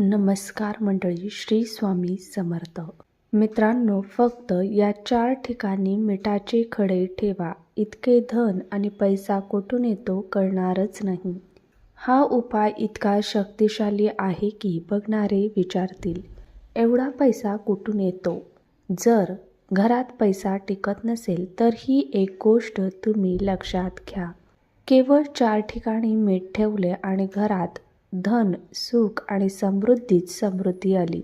नमस्कार मंडळी श्री स्वामी समर्थ. मित्रांनो फक्त या चार ठिकाणी मिठाचे खडे ठेवा. इतके धन आणि पैसा कुठून येतो कळणारच नाही. हा उपाय इतका शक्तिशाली आहे की बघणारे विचारतील एवढा पैसा कुठून येतो? जर घरात पैसा टिकत नसेल तर ही एक गोष्ट तुम्ही लक्षात घ्या. केवळ चार ठिकाणी मीठ ठेवले आणि घरात धन सुख आणि समृद्धीत समृद्धी आली.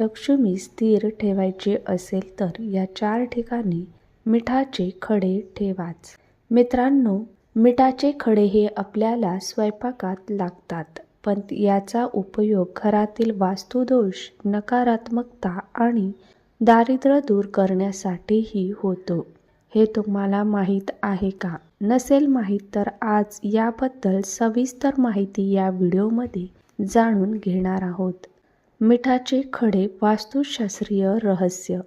लक्ष्मी स्थिर ठेवायची असेल तर या चार ठिकाणी मिठाचे खडे ठेवाच. मित्रांनो मिठाचे खडे हे आपल्याला स्वयंपाकात लागतात पण याचा उपयोग घरातील वास्तुदोष नकारात्मकता आणि दारिद्र्य दूर करण्यासाठीही होतो. हे तुम्हाला माहीत आहे का? नसेल माहीत तर आज याबद्दल सविस्तर माहिती या व्हिडिओमध्ये जाणून घेणार आहोत. मिठाचे खडे वास्तुशास्त्रीय रहस्य.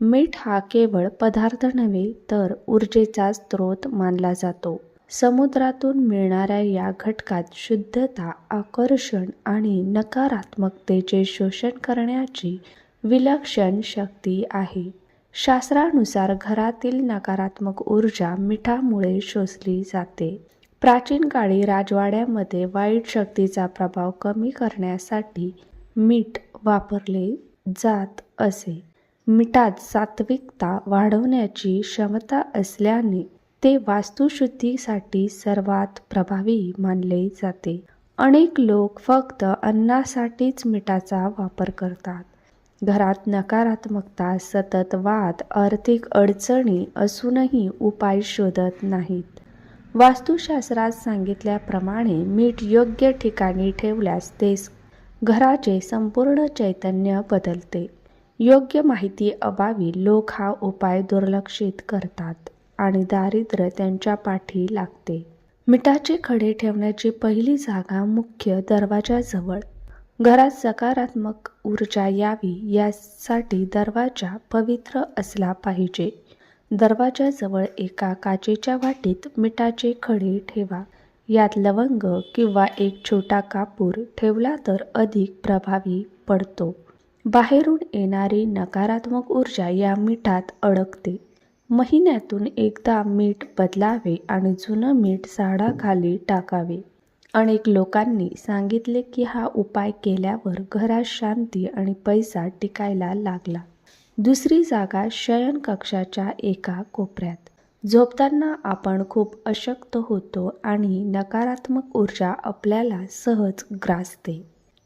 मीठ हा केवळ पदार्थ नव्हे तर ऊर्जेचा स्रोत मानला जातो. समुद्रातून मिळणाऱ्या या घटकात शुद्धता आकर्षण आणि नकारात्मकतेचे शोषण करण्याची विलक्षण शक्ती आहे. शास्त्रानुसार घरातील नकारात्मक ऊर्जा मिठामुळे शोषली जाते. प्राचीन काळी राजवाड्यामध्ये वाईट शक्तीचा प्रभाव कमी करण्यासाठी मीठ वापरले जात असे. मिठात सात्विकता वाढवण्याची क्षमता असल्याने ते वास्तुशुद्धीसाठी सर्वात प्रभावी मानले जाते. अनेक लोक फक्त अन्नासाठीच मिठाचा वापर करतात. घरात नकारात्मकता सतत वाद आर्थिक अडचणी असूनही उपाय शोधत नाहीत. वास्तुशास्त्रात सांगितल्याप्रमाणे मीठ योग्य ठिकाणी ठेवल्यास ते घराचे संपूर्ण चैतन्य बदलते. योग्य माहिती अभावी लोक हा उपाय दुर्लक्षित करतात आणि दारिद्र्य त्यांच्या पाठी लागते. मिठाचे खडे ठेवण्याची पहिली जागा मुख्य दरवाजाजवळ घरात सकारात्मक ऊर्जा यावी यासाठी दरवाजा पवित्र असला पाहिजे. दरवाजाजवळ एका काचेच्या वाटीत मिठाचे खडे ठेवा. यात लवंग किंवा एक छोटा कापूर ठेवला तर अधिक प्रभावी पडतो. बाहेरून येणारी नकारात्मक ऊर्जा या मिठात अडकते. महिन्यातून एकदा मीठ बदलावे आणि जुनं मीठ झाडाखाली टाकावे. अनेक लोकांनी सांगितले की हा उपाय केल्यावर घरात शांती आणि पैसा टिकायला लागला. दुसरी जागा शयन कक्षाच्या एका कोपऱ्यात. झोपताना आपण खूप अशक्त होतो आणि नकारात्मक ऊर्जा आपल्याला सहज ग्रासते.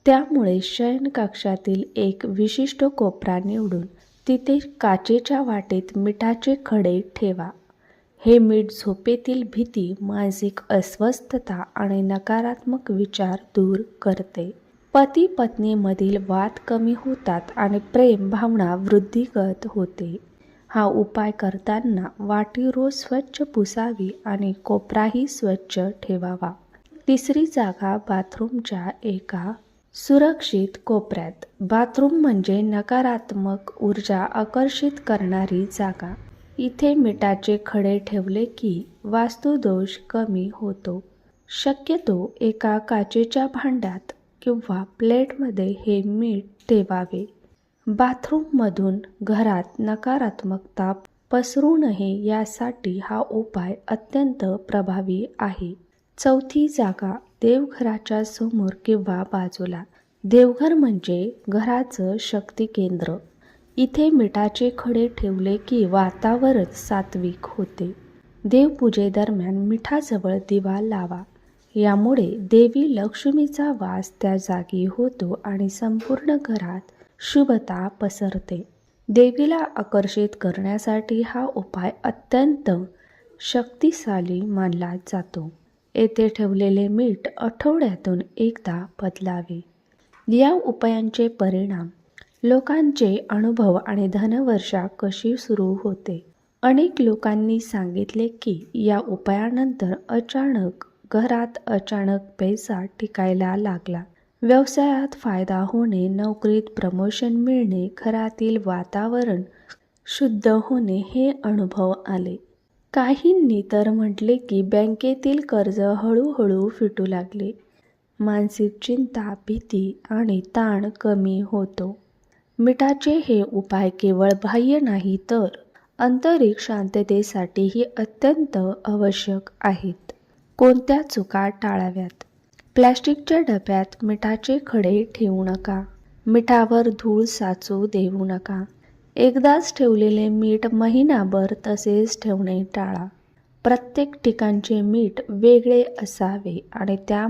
त्यामुळे शयन कक्षातील एक विशिष्ट कोपरा निवडून तिथे काचेच्या वाटेत मिठाचे खडे ठेवा. हे मीठ झोपेतील भीती मानसिक अस्वस्थता आणि नकारात्मक विचार दूर करते. पती पत्नीमधील वाद कमी होतात आणि प्रेम भावना वृद्धिगत होते. हा उपाय करताना वाटी रोज स्वच्छ पुसावी आणि कोपराही स्वच्छ ठेवावा. तिसरी जागा बाथरूमच्या एका सुरक्षित कोपऱ्यात. बाथरूम म्हणजे नकारात्मक ऊर्जा आकर्षित करणारी जागा. इथे मिठाचे खडे ठेवले की वास्तुदोष कमी होतो. शक्यतो एका काचेच्या भांड्यात किंवा प्लेटमध्ये हे मीठ ठेवावे. बाथरूममधून घरात नकारात्मकता पसरू नये यासाठी हा उपाय अत्यंत प्रभावी आहे. चौथी जागा देवघराच्या समोर किंवा बाजूला. देवघर म्हणजे घराचं शक्ती केंद्र इथे मिठाचे खडे ठेवले की वातावरण सात्विक होते. देवपूजेदरम्यान मिठाजवळ दिवा लावा. यामुळे देवी लक्ष्मीचा वास त्या जागी होतो आणि संपूर्ण घरात शुभता पसरते. देवीला आकर्षित करण्यासाठी हा उपाय अत्यंत शक्तिशाली मानला जातो. येथे ठेवलेले मीठ आठवड्यातून एकदा बदलावे. या उपायांचे परिणाम लोकांचे अनुभव आणि धनवर्षा कशी सुरू होते? अनेक लोकांनी सांगितले की या उपायानंतर अचानक घरात अचानक पैसा टिकायला लागला. व्यवसायात फायदा होणे नोकरीत प्रमोशन मिळणे घरातील वातावरण शुद्ध होणे हे अनुभव आले. काहींनी तर म्हटले की बँकेतील कर्ज हळूहळू फिटू लागले. मानसिक चिंता भीती आणि ताण कमी होतो. मिठाचे हे उपाय केवळ बाह्य नाही तर आंतरिक शांततेसाठीही अत्यंत आवश्यक आहेत. कोणत्या चुका टाळाव्यात? प्लॅस्टिकच्या डब्यात मिठाचे खडे ठेवू नका. मिठावर धूळ साचू देऊ नका. एकदाच ठेवलेले मीठ महिनाभर तसेच ठेवणे टाळा. प्रत्येक ठिकाणचे मीठ वेगळे असावे आणि त्या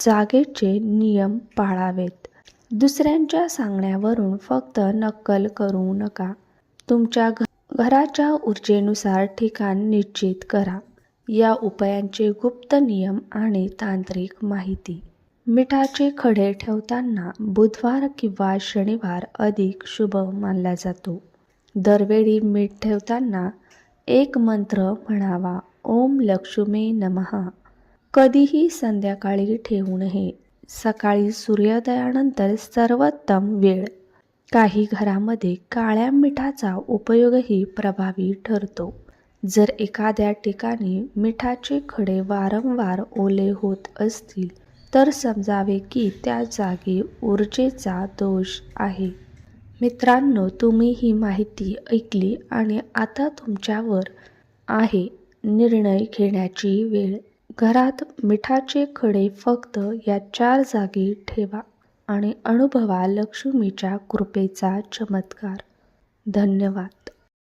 जागेचे नियम पाळावेत. दुसऱ्यांच्या सांगण्यावरून फक्त नक्कल करू नका. तुमच्या घ घराच्या ऊर्जेनुसार ठिकाण निश्चित करा. या उपायांचे गुप्त नियम आणि तांत्रिक माहिती. मिठाचे खडे ठेवताना बुधवार किंवा शनिवार अधिक शुभ मानला जातो. दरवेळी मीठ ठेवताना एक मंत्र म्हणावा. ओम लक्ष्मी नमहा कधीही संध्याकाळी ठेवू नये. सकाळी सूर्योदयानंतर सर्वोत्तम वेळ. काही घरामध्ये काळ्या मिठाचा उपयोगही प्रभावी ठरतो. जर एखाद्या ठिकाणी मिठाचे खडे वारंवार ओले होत असतील तर समजावे की त्या जागी ऊर्जेचा दोष आहे. मित्रांनो तुम्ही ही माहिती ऐकली आणि आता तुमच्यावर आहे निर्णय घेण्याची वेळ. घरात मिठाचे खडे फक्त या चार जागी ठेवा आणि अनुभवा लक्ष्मीच्या कृपेचा चमत्कार. धन्यवाद.